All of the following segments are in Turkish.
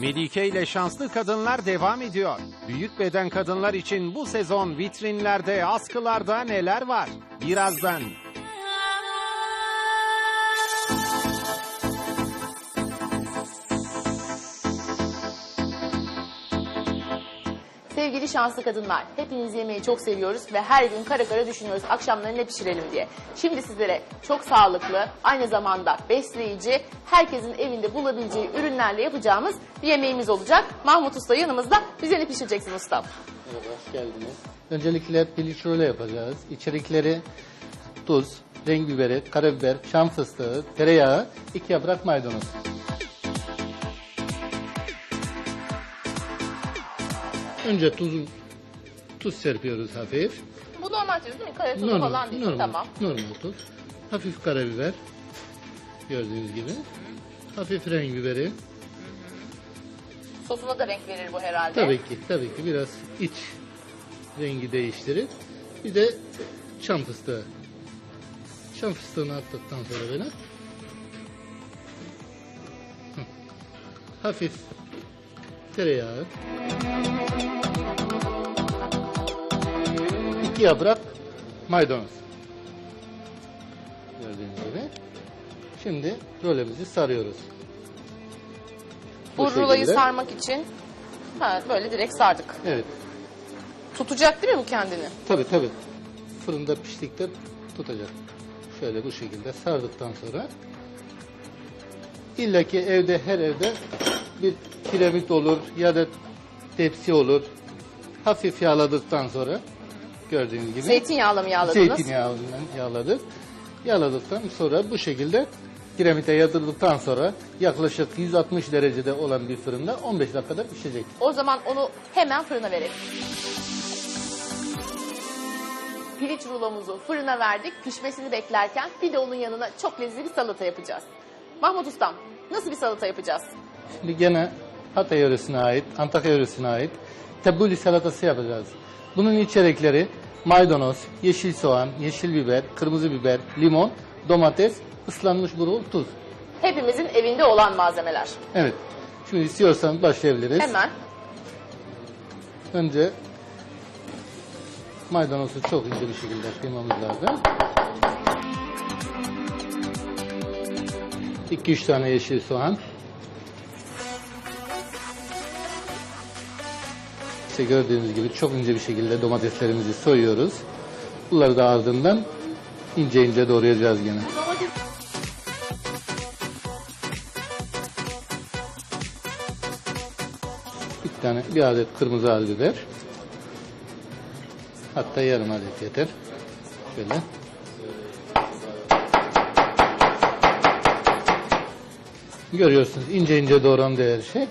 Melike ile şanslı kadınlar devam ediyor. Büyük beden kadınlar için bu sezon vitrinlerde, askılarda neler var? Birazdan. Sevgili şanslı kadınlar, hepiniz yemeği çok seviyoruz ve her gün kara kara düşünüyoruz akşamları ne pişirelim diye. Şimdi sizlere çok sağlıklı, aynı zamanda besleyici, herkesin evinde bulabileceği ürünlerle yapacağımız bir yemeğimiz olacak. Mahmut Usta yanımızda. Bize ne pişireceksin ustam? Merhaba, hoş geldiniz. Öncelikle piliç rulo yapacağız. İçerikleri tuz, renk biberi, karabiber, şam fıstığı, tereyağı, iki yaprak maydanoz. Önce tuzu, tuz serpiyoruz hafif. Bu normal tuz değil mi? Kaya tuzu falan değil. normal, Tamam. normal tuz. Hafif karabiber, gördüğünüz gibi. Hafif renk biberi. Sosuna da renk verir bu herhalde. Tabii ki, tabii ki biraz iç rengi değiştirir. Bir de çam fıstığı. Çam fıstığını attıktan sonra böyle Hı. hafif tereyağı, iki yaprak maydanoz. Gördüğünüz gibi. Şimdi rolemizi sarıyoruz. Bu, Bu rulayı şekilde. sarmak için ha, böyle direkt sardık. Evet. Tutacak değil mi bu kendini? Tabi tabi. Fırında piştikte tutacak. Şöyle bu şekilde sardıktan sonra illa ki evde her evde bir kiremit olur ya da tepsi olur. Hafif yağladıktan sonra gördüğünüz gibi Zeytinyağla mı yağladınız? zeytinyağından yağladık. Yağladıktan sonra bu şekilde kiremite yatırdıktan sonra yaklaşık 160 derecede olan bir fırında 15 dakikada pişecek. O zaman onu hemen fırına verelim. Piliç rulomuzu fırına verdik. Pişmesini beklerken bir de onun yanına çok lezzetli bir salata yapacağız. Mahmut Ustam nasıl bir salata yapacağız? Şimdi gene Hatay yöresine ait, Antakya yöresine ait tabuli salatası yapacağız. Bunun içerikleri maydanoz, yeşil soğan, yeşil biber, kırmızı biber, limon, domates, ıslanmış burul, tuz. Hepimizin evinde olan malzemeler. Evet. Şimdi istiyorsan başlayabiliriz. Hemen Önce maydanozu çok ince bir şekilde kıymamız lazım. 2-3 tane yeşil soğan. İşte gördüğünüz gibi çok ince bir şekilde domateslerimizi soyuyoruz. Bunları da ardından ince ince doğrayacağız gene. Bir tane bir adet kırmızı al biber. Hatta yarım adet yeter. Şöyle. Görüyorsunuz ince ince doğrandı her şey.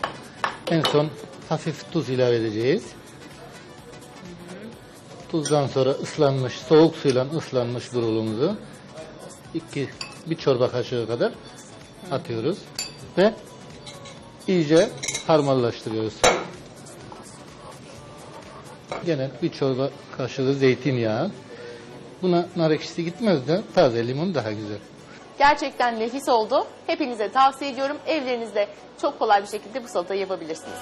En son hafif tuz ilave edeceğiz. Tuzdan sonra ıslanmış, soğuk suyla ıslanmış burulumuzu iki, bir çorba kaşığı kadar atıyoruz ve iyice harmanlaştırıyoruz. Gene bir çorba kaşığı zeytinyağı. Buna nar ekşisi gitmez de taze limon daha güzel. Gerçekten nefis oldu. Hepinize tavsiye ediyorum. Evlerinizde çok kolay bir şekilde bu salatayı yapabilirsiniz.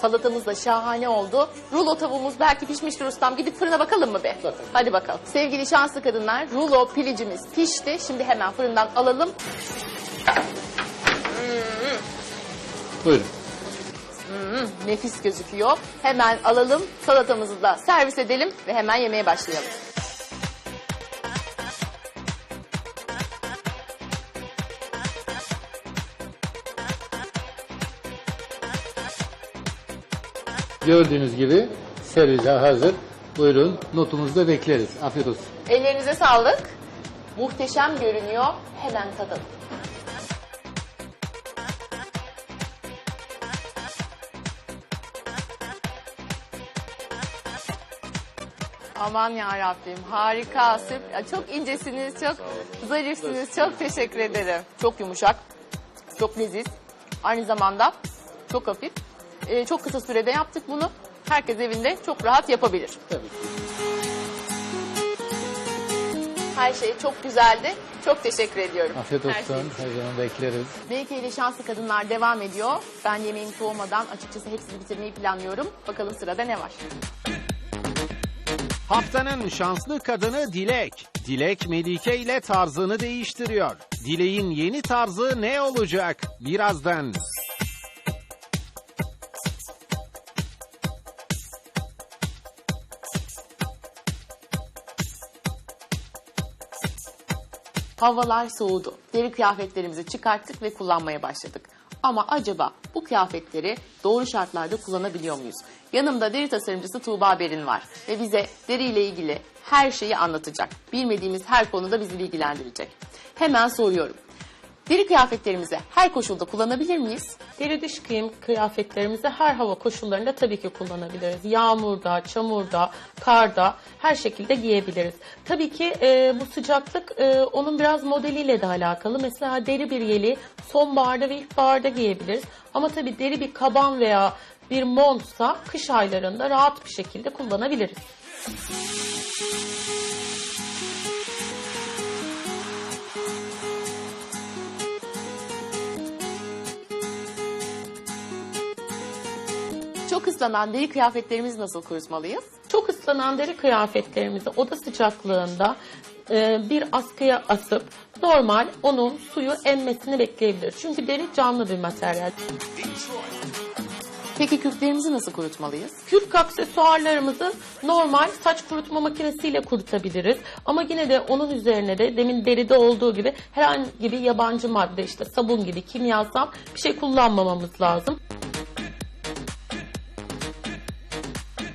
Salatamız da şahane oldu. Rulo tavuğumuz belki pişmiştir ustam. Gidip fırına bakalım mı be? Bakalım. Hadi bakalım. Sevgili şanslı kadınlar, rulo pilicimiz pişti. Şimdi hemen fırından alalım. Buyurun. Hmm, nefis gözüküyor. Hemen alalım, salatamızı da servis edelim ve hemen yemeğe başlayalım. Gördüğünüz gibi servise hazır. Buyurun notumuzu da bekleriz. Afiyet olsun. Ellerinize sağlık. Muhteşem görünüyor. Hemen tadalım. Aman ya Rabbim harika. süp- Çok incesiniz, çok zarifsiniz. Çok teşekkür ederim. Çok yumuşak, çok leziz. Aynı zamanda çok hafif. Ee, çok kısa sürede yaptık bunu. Herkes evinde çok rahat yapabilir. Tabii. Her şey çok güzeldi. Çok teşekkür ediyorum. Afiyet Her şey olsun. için. Her zaman bekleriz. Melike ile Şanslı Kadınlar devam ediyor. Ben yemeğim soğumadan açıkçası hepsini bitirmeyi planlıyorum. Bakalım sırada ne var? Haftanın şanslı kadını Dilek. Dilek Melike ile tarzını değiştiriyor. Dilek'in yeni tarzı ne olacak? Birazdan. Havalar soğudu. Deri kıyafetlerimizi çıkarttık ve kullanmaya başladık. Ama acaba bu kıyafetleri doğru şartlarda kullanabiliyor muyuz? Yanımda deri tasarımcısı Tuğba Berin var ve bize deriyle ilgili her şeyi anlatacak. Bilmediğimiz her konuda bizi bilgilendirecek. Hemen soruyorum. Deri kıyafetlerimizi her koşulda kullanabilir miyiz? Deri dış giyim kıyafetlerimizi her hava koşullarında tabii ki kullanabiliriz. Yağmurda, çamurda, karda her şekilde giyebiliriz. Tabii ki e, bu sıcaklık e, onun biraz modeliyle de alakalı. Mesela deri bir yeli sonbaharda ve ilkbaharda giyebiliriz. Ama tabii deri bir kaban veya bir montsa kış aylarında rahat bir şekilde kullanabiliriz. Çok ıslanan deri kıyafetlerimizi nasıl kurutmalıyız? Çok ıslanan deri kıyafetlerimizi oda sıcaklığında e, bir askıya asıp normal onun suyu emmesini bekleyebilir. Çünkü deri canlı bir materyal. Peki kürklerimizi nasıl kurutmalıyız? Kürk aksesuarlarımızı normal saç kurutma makinesiyle kurutabiliriz. Ama yine de onun üzerine de demin deride olduğu gibi herhangi bir yabancı madde işte sabun gibi kimyasal bir şey kullanmamamız lazım.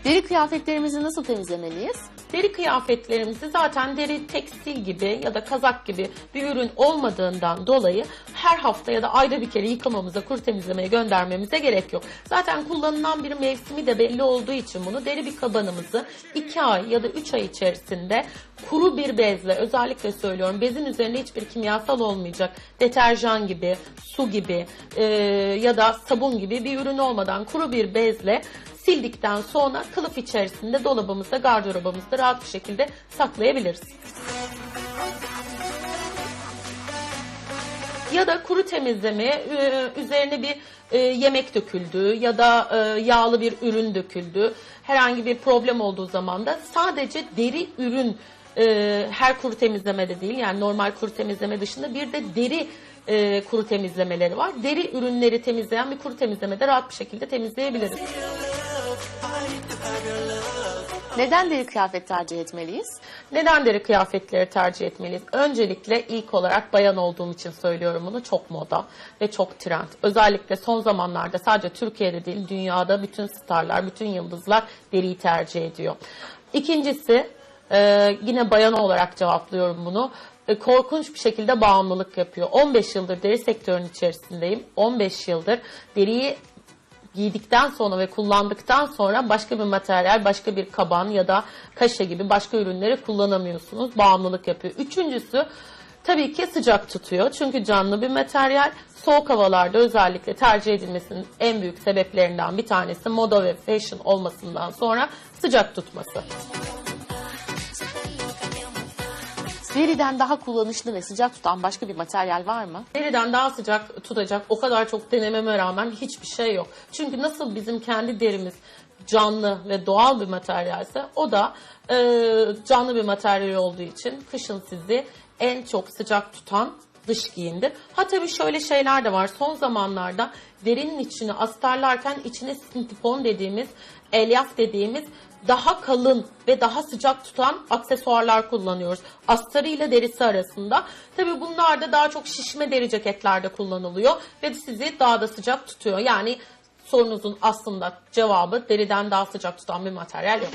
Deri kıyafetlerimizi nasıl temizlemeliyiz? Deri kıyafetlerimizi zaten deri tekstil gibi ya da kazak gibi bir ürün olmadığından dolayı her hafta ya da ayda bir kere yıkamamıza, kuru temizlemeye göndermemize gerek yok. Zaten kullanılan bir mevsimi de belli olduğu için bunu deri bir kabanımızı 2 ay ya da 3 ay içerisinde kuru bir bezle özellikle söylüyorum bezin üzerinde hiçbir kimyasal olmayacak deterjan gibi, su gibi e, ya da sabun gibi bir ürün olmadan kuru bir bezle sildikten sonra kılıf içerisinde dolabımızda, gardırobamızda rahat bir şekilde saklayabiliriz. Ya da kuru temizlemeye üzerine bir e, yemek döküldü ya da e, yağlı bir ürün döküldü. Herhangi bir problem olduğu zaman da sadece deri ürün e, her kuru temizlemede değil yani normal kuru temizleme dışında bir de deri e, kuru temizlemeleri var. Deri ürünleri temizleyen bir kuru temizlemede rahat bir şekilde temizleyebiliriz. Neden deri kıyafet tercih etmeliyiz? Neden deri kıyafetleri tercih etmeliyiz? Öncelikle ilk olarak bayan olduğum için söylüyorum bunu. Çok moda ve çok trend. Özellikle son zamanlarda sadece Türkiye'de değil dünyada bütün starlar, bütün yıldızlar deriyi tercih ediyor. İkincisi e, yine bayan olarak cevaplıyorum bunu. E, korkunç bir şekilde bağımlılık yapıyor. 15 yıldır deri sektörünün içerisindeyim. 15 yıldır deriyi giydikten sonra ve kullandıktan sonra başka bir materyal, başka bir kaban ya da kaşe gibi başka ürünleri kullanamıyorsunuz. Bağımlılık yapıyor. Üçüncüsü tabii ki sıcak tutuyor. Çünkü canlı bir materyal. Soğuk havalarda özellikle tercih edilmesinin en büyük sebeplerinden bir tanesi moda ve fashion olmasından sonra sıcak tutması. Deriden daha kullanışlı ve sıcak tutan başka bir materyal var mı? Deriden daha sıcak tutacak o kadar çok denememe rağmen hiçbir şey yok. Çünkü nasıl bizim kendi derimiz canlı ve doğal bir materyalse o da e, canlı bir materyal olduğu için kışın sizi en çok sıcak tutan dış giyimdir. Ha tabii şöyle şeyler de var. Son zamanlarda derinin içini astarlarken içine sintipon dediğimiz, elyaf dediğimiz daha kalın ve daha sıcak tutan aksesuarlar kullanıyoruz. Astarı ile derisi arasında. Tabii bunlar da daha çok şişme deri ceketlerde kullanılıyor ve sizi daha da sıcak tutuyor. Yani sorunuzun aslında cevabı deriden daha sıcak tutan bir materyal yok.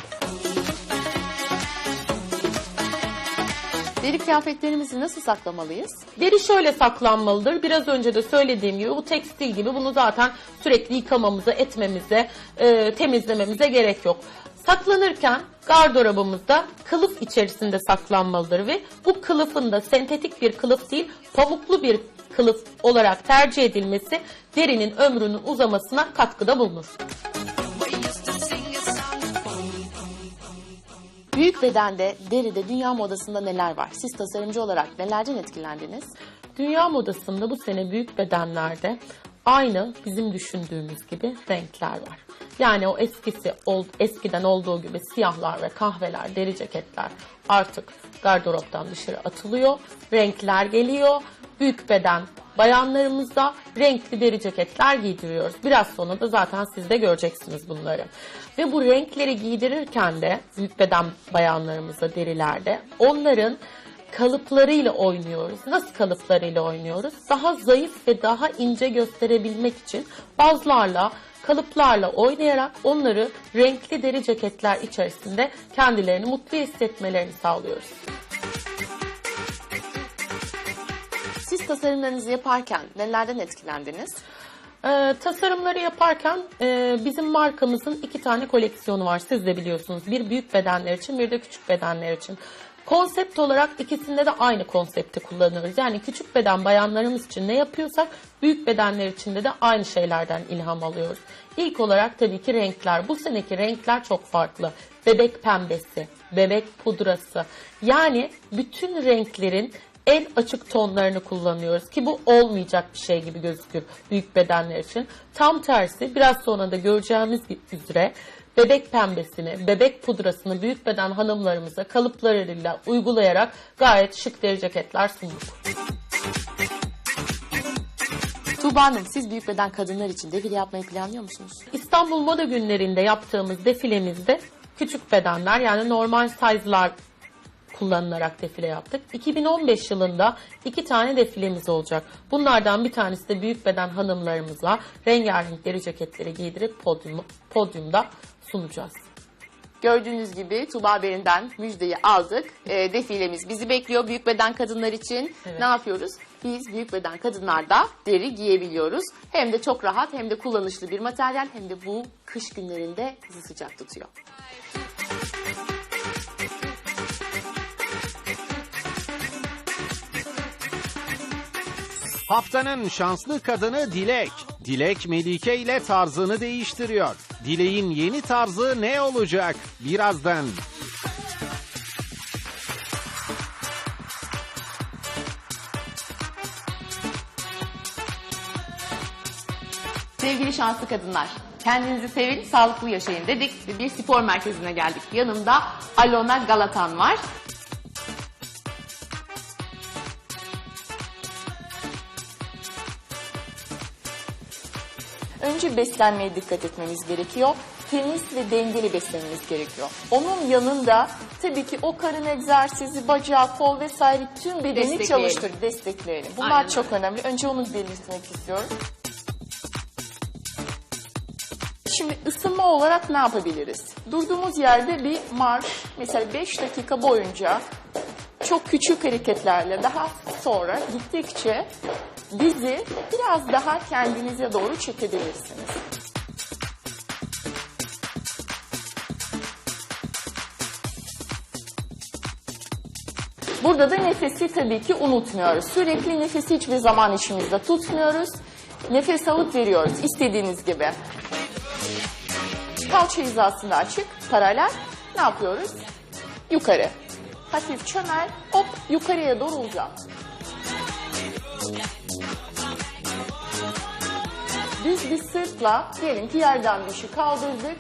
Deri kıyafetlerimizi nasıl saklamalıyız? Deri şöyle saklanmalıdır. Biraz önce de söylediğim gibi bu tekstil gibi bunu zaten sürekli yıkamamıza, etmemize, e, temizlememize gerek yok. Saklanırken gardırobumuzda kılıf içerisinde saklanmalıdır ve bu kılıfın da sentetik bir kılıf değil pamuklu bir kılıf olarak tercih edilmesi derinin ömrünün uzamasına katkıda bulunur. Büyük bedende, deride, dünya modasında neler var? Siz tasarımcı olarak nelerden etkilendiniz? Dünya modasında bu sene büyük bedenlerde aynı bizim düşündüğümüz gibi renkler var. Yani o eskisi eskiden olduğu gibi siyahlar ve kahveler, deri ceketler artık gardıroptan dışarı atılıyor. Renkler geliyor. Büyük beden bayanlarımızda renkli deri ceketler giydiriyoruz. Biraz sonra da zaten siz de göreceksiniz bunları. Ve bu renkleri giydirirken de büyük beden bayanlarımızda derilerde onların kalıplarıyla oynuyoruz. Nasıl kalıplarıyla oynuyoruz? Daha zayıf ve daha ince gösterebilmek için bazlarla, kalıplarla oynayarak onları renkli deri ceketler içerisinde kendilerini mutlu hissetmelerini sağlıyoruz. Siz tasarımlarınızı yaparken nelerden etkilendiniz? Ee, tasarımları yaparken e, bizim markamızın iki tane koleksiyonu var. Siz de biliyorsunuz. Bir büyük bedenler için, bir de küçük bedenler için. Konsept olarak ikisinde de aynı konsepti kullanıyoruz. Yani küçük beden bayanlarımız için ne yapıyorsak büyük bedenler içinde de aynı şeylerden ilham alıyoruz. İlk olarak tabii ki renkler. Bu seneki renkler çok farklı. Bebek pembesi, bebek pudrası. Yani bütün renklerin en açık tonlarını kullanıyoruz ki bu olmayacak bir şey gibi gözükür büyük bedenler için. Tam tersi biraz sonra da göreceğimiz üzere bebek pembesini, bebek pudrasını büyük beden hanımlarımıza kalıplarıyla uygulayarak gayet şık deri ceketler sunduk. Tuğba Hanım siz büyük beden kadınlar için defile yapmayı planlıyor musunuz? İstanbul Moda Günlerinde yaptığımız defilemizde küçük bedenler yani normal size'lar kullanılarak defile yaptık. 2015 yılında iki tane defilemiz olacak. Bunlardan bir tanesi de büyük beden hanımlarımıza rengarenk deri ceketleri giydirip podyum, podyumda sunacağız. Gördüğünüz gibi Tuğba Berin'den müjdeyi aldık. E, defilemiz bizi bekliyor büyük beden kadınlar için. Evet. Ne yapıyoruz? Biz büyük beden kadınlarda deri giyebiliyoruz. Hem de çok rahat hem de kullanışlı bir materyal hem de bu kış günlerinde bizi sıcak tutuyor. Haftanın şanslı kadını Dilek. Dilek Melike ile tarzını değiştiriyor. Dilek'in yeni tarzı ne olacak? Birazdan. Sevgili şanslı kadınlar, kendinizi sevin, sağlıklı yaşayın dedik ve bir spor merkezine geldik. Yanımda Alona Galatan var. Önce beslenmeye dikkat etmemiz gerekiyor. Temiz ve dengeli beslenmemiz gerekiyor. Onun yanında tabii ki o karın egzersizi, bacağı, kol vesaire tüm bedeni çalıştır, destekleyelim. Bunlar Aynen çok önemli. Önce onu belirtmek istiyorum. Şimdi ısınma olarak ne yapabiliriz? Durduğumuz yerde bir marş, mesela 5 dakika boyunca çok küçük hareketlerle daha sonra gittikçe dizi biraz daha kendinize doğru çekebilirsiniz. Burada da nefesi tabii ki unutmuyoruz. Sürekli nefesi hiçbir zaman içimizde tutmuyoruz. Nefes alıp veriyoruz istediğiniz gibi. Kalça hizasında açık, paralel. Ne yapıyoruz? Yukarı. Hafif çömel, hop yukarıya doğru uzat. Düz bir sırtla diyelim ki yerden bir şey kaldırdık.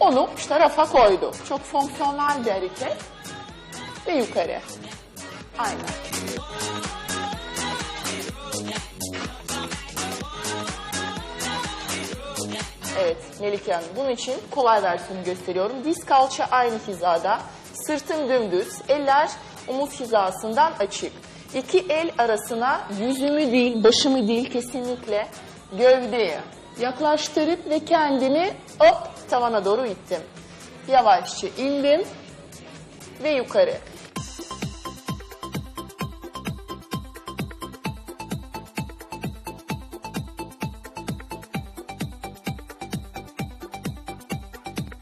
Onu işte rafa koydu. Çok fonksiyonel bir hareket. Ve yukarı. Aynen. Evet Melike Hanım. Bunun için kolay versiyonu gösteriyorum. Diz kalça aynı hizada. Sırtım dümdüz. Eller omuz hizasından açık. İki el arasına yüzümü değil, başımı değil kesinlikle gövdeyi yaklaştırıp ve kendimi hop tavana doğru ittim. Yavaşça indim ve yukarı.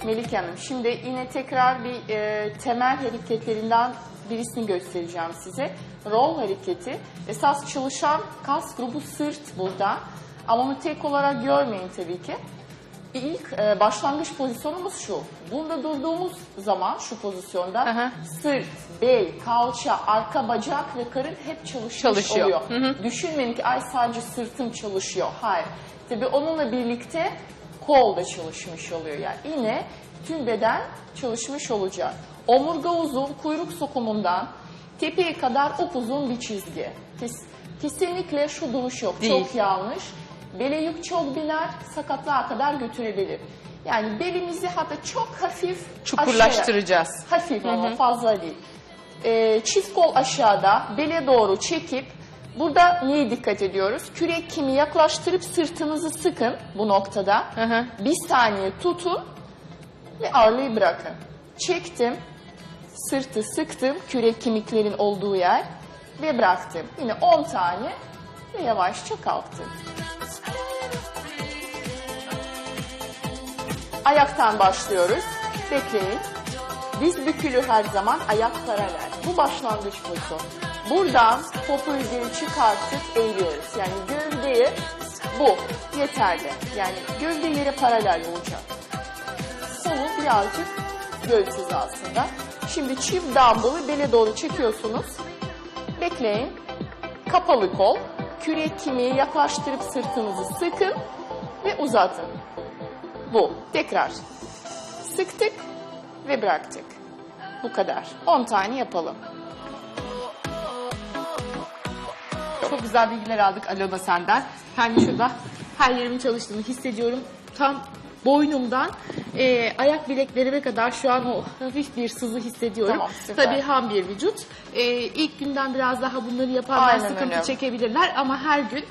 Melike Hanım, şimdi yine tekrar bir e, temel hareketlerinden birisini göstereceğim size. Roll hareketi. Esas çalışan kas grubu sırt burada. Ama onu tek olarak görmeyin tabii ki. ilk e, başlangıç pozisyonumuz şu. Bunda durduğumuz zaman şu pozisyonda Aha. sırt, bel, kalça, arka bacak ve karın hep çalışmış Çalışıyor. oluyor. Düşünmeyin ki ay sadece sırtım çalışıyor. Hayır. Tabii onunla birlikte kol da çalışmış oluyor. Yani yine tüm beden çalışmış olacak. Omurga uzun, kuyruk sokumundan tepeye kadar upuzun bir çizgi. Kes- kesinlikle şu duruş yok. Değil. Çok yanlış. Bele yük çok biner, sakatlığa kadar götürebilir. Yani belimizi hatta çok hafif Çukurlaştıracağız. aşağıya- hafif ama fazla değil. Ee, çift kol aşağıda, bele doğru çekip burada niye dikkat ediyoruz? Kürek kimi yaklaştırıp sırtınızı sıkın bu noktada. Hı hı. Bir saniye tutun ve ağırlığı bırakın. Çektim, sırtı sıktım, kürek kemiklerin olduğu yer ve bıraktım. Yine 10 tane ve yavaşça kalktım. Ayaktan başlıyoruz. Bekleyin. Diz bükülü her zaman ayak paralel. Bu başlangıç pozisyon. Buradan topu geri çıkartıp eğiliyoruz. Yani gövdeyi bu yeterli. Yani gövde yere paralel olacak. Solu birazcık göğsüz aslında. Şimdi çift dumbbell'ı bele doğru çekiyorsunuz. Bekleyin. Kapalı kol. Kürek kemiği yaklaştırıp sırtınızı sıkın ve uzatın. Bu. Tekrar. Sıktık ve bıraktık. Bu kadar. 10 tane yapalım. Çok güzel bilgiler aldık Alona senden. Hem şurada her yerimin çalıştığını hissediyorum. Tam boynumdan e, ayak bileklerime kadar şu an o hafif bir sızı hissediyorum. Tamam. Tabii ham bir vücut. E, ilk günden biraz daha bunları yapanlar Aynen sıkıntı öyle. çekebilirler ama her gün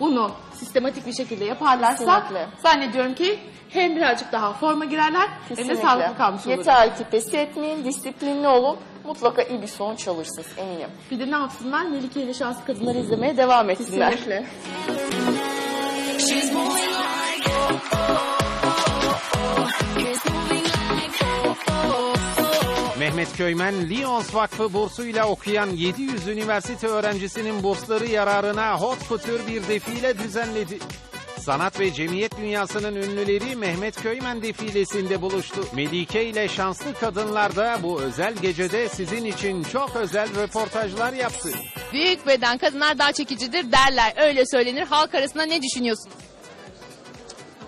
bunu sistematik bir şekilde yaparlarsa Kesinlikle. zannediyorum ki hem birazcık daha forma girerler hem de Kesinlikle. sağlıklı kalmış olur. Yeter ki pes etmeyin, disiplinli olun. Mutlaka iyi bir sonuç alırsınız eminim. Bir de ne yapsınlar? Melike ile Şanslı Kadınları izlemeye devam etsinler. Kesinlikle. Mehmet Köymen, Lyons Vakfı bursuyla okuyan 700 üniversite öğrencisinin bursları yararına hot couture bir defile düzenledi. Sanat ve cemiyet dünyasının ünlüleri Mehmet Köymen defilesinde buluştu. Melike ile şanslı kadınlar da bu özel gecede sizin için çok özel röportajlar yaptı. Büyük beden kadınlar daha çekicidir derler. Öyle söylenir. Halk arasında ne düşünüyorsunuz?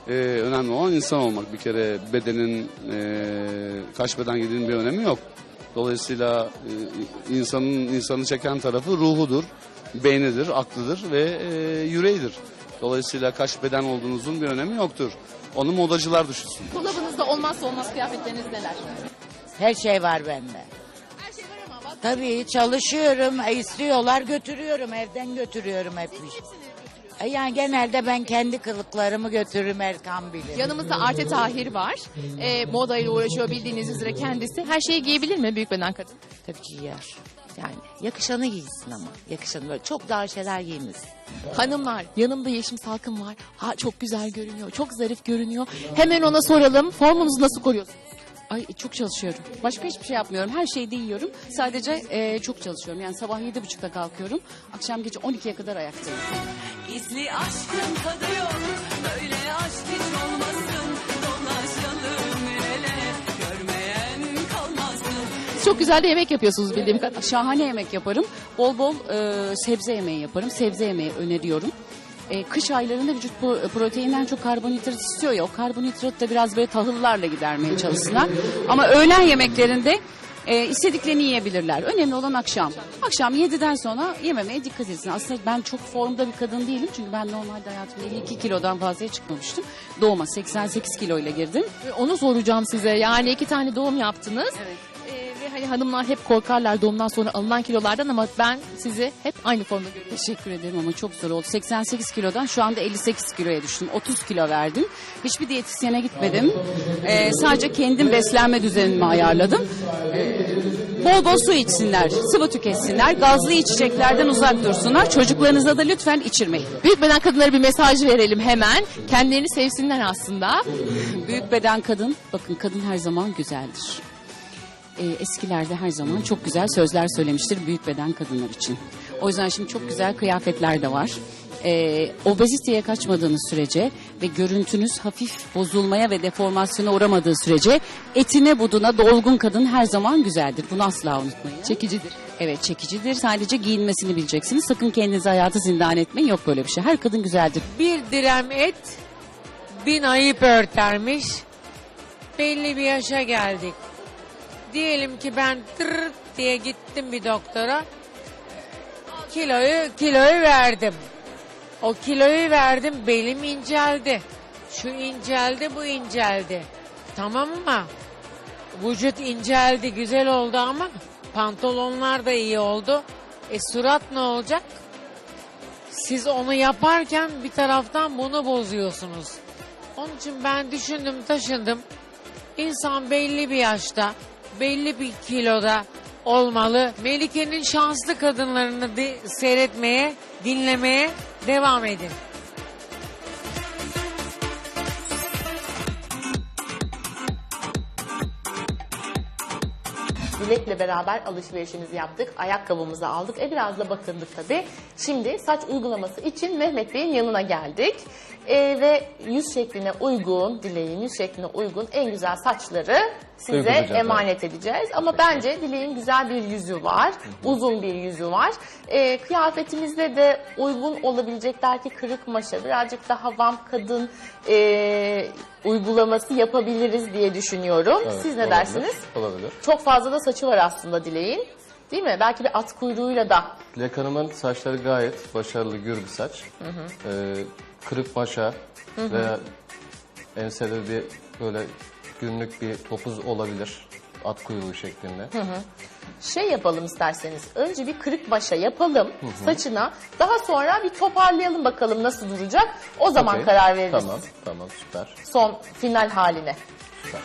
Ee, önemli olan insan olmak. Bir kere bedenin e, kaç beden giydiğinin bir önemi yok. Dolayısıyla e, insanın insanı çeken tarafı ruhudur, beynidir, aklıdır ve e, yüreğidir. Dolayısıyla kaç beden olduğunuzun bir önemi yoktur. Onu modacılar düşünsün. Dolabınızda olmazsa olmaz kıyafetleriniz neler? Her şey var bende. Her şey var ama bak Tabii çalışıyorum, e, istiyorlar götürüyorum, evden götürüyorum hep. E, Yani genelde ben kendi kılıklarımı götürürüm Erkan bilir. yanımızda Arte Tahir var. E, modayla uğraşıyor bildiğiniz üzere kendisi. Her şeyi giyebilir mi büyük beden kadın? Tabii ki yer. Yani yakışanı giysin ama. Yakışanı böyle çok daha şeyler giymesin. Hanımlar yanımda Yeşim Salkım var. Ha çok güzel görünüyor. Çok zarif görünüyor. Hemen ona soralım. Formunuzu nasıl koruyorsunuz? Ay çok çalışıyorum. Başka hiçbir şey yapmıyorum. Her şeyi de yiyorum. Sadece e, çok çalışıyorum. Yani sabah yedi buçukta kalkıyorum. Akşam gece 12'ye kadar ayaktayım. Gizli aşkın tadı yok. Böyle aşk hiç olmasın. Dolaşalım el ele. Görmeyen kalmasın. Siz çok güzel de yemek yapıyorsunuz bildiğim kadarıyla. Şahane yemek yaparım. Bol bol e, sebze yemeği yaparım. Sebze yemeği öneriyorum. E, kış aylarında vücut pro- proteinden çok karbonhidrat istiyor ya. O karbonhidratı da biraz böyle tahıllarla gidermeye çalışsınlar. Ama öğlen yemeklerinde e, istediklerini yiyebilirler. Önemli olan akşam. Akşam 7'den sonra yememeye dikkat etsin. Aslında ben çok formda bir kadın değilim. Çünkü ben normalde hayatımda 52 kilodan fazlaya çıkmamıştım. Doğuma 88 kiloyla girdim. Onu soracağım size. Yani iki tane doğum yaptınız. Evet. Hani hanımlar hep korkarlar doğumdan sonra alınan kilolardan ama ben sizi hep aynı formda görüyorum. Teşekkür ederim ama çok zor oldu. 88 kilodan şu anda 58 kiloya düştüm. 30 kilo verdim. Hiçbir diyetisyene gitmedim. Ee, sadece kendim beslenme düzenimi ayarladım. Ee, bol bol su içsinler, sıvı tüketsinler, gazlı içeceklerden uzak dursunlar. Çocuklarınıza da lütfen içirmeyin. Büyük beden kadınlara bir mesaj verelim hemen. Kendilerini sevsinler aslında. Büyük beden kadın, bakın kadın her zaman güzeldir. Ee, eskilerde her zaman çok güzel sözler söylemiştir büyük beden kadınlar için. O yüzden şimdi çok güzel kıyafetler de var. e, obeziteye kaçmadığınız sürece ve görüntünüz hafif bozulmaya ve deformasyona uğramadığı sürece etine buduna dolgun kadın her zaman güzeldir. Bunu asla unutmayın. Çekicidir. Evet çekicidir. Sadece giyinmesini bileceksiniz. Sakın kendinizi hayata zindan etmeyin. Yok böyle bir şey. Her kadın güzeldir. Bir direm et bin ayıp örtermiş. Belli bir yaşa geldik. Diyelim ki ben tır diye gittim bir doktora. Kiloyu kiloyu verdim. O kiloyu verdim belim inceldi. Şu inceldi bu inceldi. Tamam mı? Vücut inceldi güzel oldu ama pantolonlar da iyi oldu. E surat ne olacak? Siz onu yaparken bir taraftan bunu bozuyorsunuz. Onun için ben düşündüm taşındım. İnsan belli bir yaşta, belli bir kiloda olmalı. Melike'nin şanslı kadınlarını de- seyretmeye, dinlemeye devam edin. Dilek'le beraber alışverişimizi yaptık. Ayakkabımızı aldık. E biraz da bakındık tabii. Şimdi saç uygulaması için Mehmet Bey'in yanına geldik. E, ve yüz şekline uygun, Dilek'in yüz şekline uygun en güzel saçları size Uygulayacağız, emanet edeceğiz. Ama bence Dilek'in güzel bir yüzü var. Uzun bir yüzü var. E, kıyafetimizde de uygun olabilecek belki kırık maşa, birazcık daha vamp kadın e, uygulaması yapabiliriz diye düşünüyorum. Evet, Siz ne olabilir, dersiniz? Olabilir. Çok fazla da saçı var aslında Dilek'in. Değil mi? Belki bir at kuyruğuyla da. Dilek Hanım'ın saçları gayet başarılı gür bir saç. Ee, kırık maşa veya ensede bir böyle günlük bir topuz olabilir. At kuyruğu şeklinde. Şey yapalım isterseniz. Önce bir kırık başa yapalım saçına. Daha sonra bir toparlayalım bakalım nasıl duracak. O zaman Okey. karar veririz. Tamam, tamam süper. Son final haline. süper.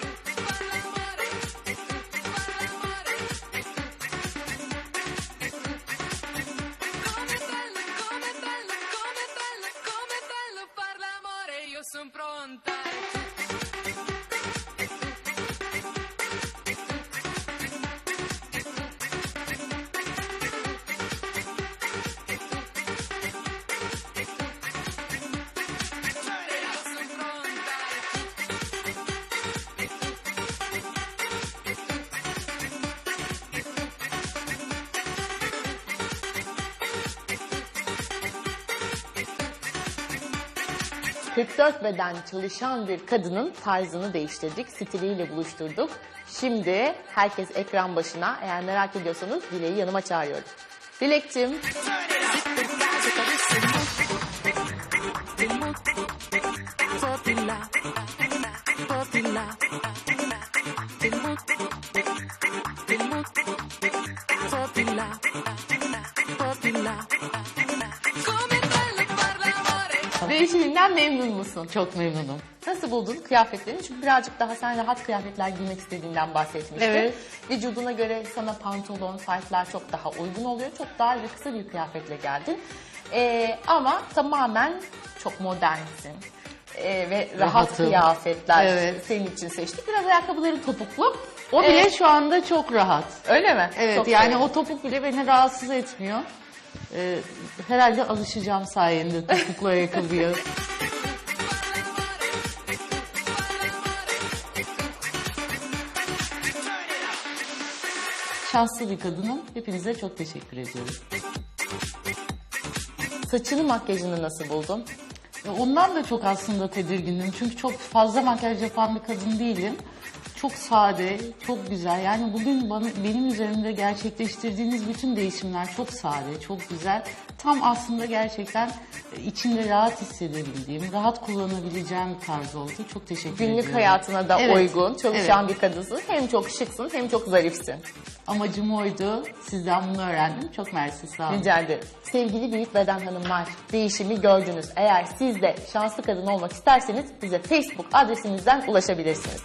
44 beden çalışan bir kadının tarzını değiştirdik. Stiliyle buluşturduk. Şimdi herkes ekran başına. Eğer merak ediyorsanız Dilek'i yanıma çağırıyorum. Dilek'cim. Değişiminden memnun musun? Çok memnunum. Nasıl buldun kıyafetlerini? Çünkü birazcık daha sen rahat kıyafetler giymek istediğinden bahsetmiştin. Evet. Vücuduna göre sana pantolon, taytlar çok daha uygun oluyor. Çok dar ve kısa bir kıyafetle geldin. Ee, ama tamamen çok modernsin. Ee, ve rahat Rahatım. kıyafetler Evet. senin için seçtik. Biraz ayakkabıların topuklu. O bile Ee, şu anda çok rahat. Öyle mi? Evet Çok yani sevindim. o topuk bile beni rahatsız etmiyor. Ee, herhalde alışacağım sayende topuklu ayakkabıya. Şanslı bir kadınım. Hepinize çok teşekkür ediyorum. Saçını makyajını nasıl buldun? Ondan da çok aslında tedirgindim. Çünkü çok fazla makyaj yapan bir kadın değilim. Çok sade, çok güzel. Yani bugün bana, benim üzerimde gerçekleştirdiğiniz bütün değişimler çok sade, çok güzel. Tam aslında gerçekten e, içinde rahat hissedebildiğim, rahat kullanabileceğim tarz oldu. Çok teşekkür ediyorum. Günlük hayatına da Evet, uygun, çalışan evet. bir kadınsın. Hem çok şıksın hem çok zarifsin. Amacım oydu. Sizden bunu öğrendim. Çok mersi sağ olun. Rica ederim. Sevgili büyük beden hanımlar, değişimi gördünüz. Eğer siz de şanslı kadın olmak isterseniz bize Facebook adresimizden ulaşabilirsiniz.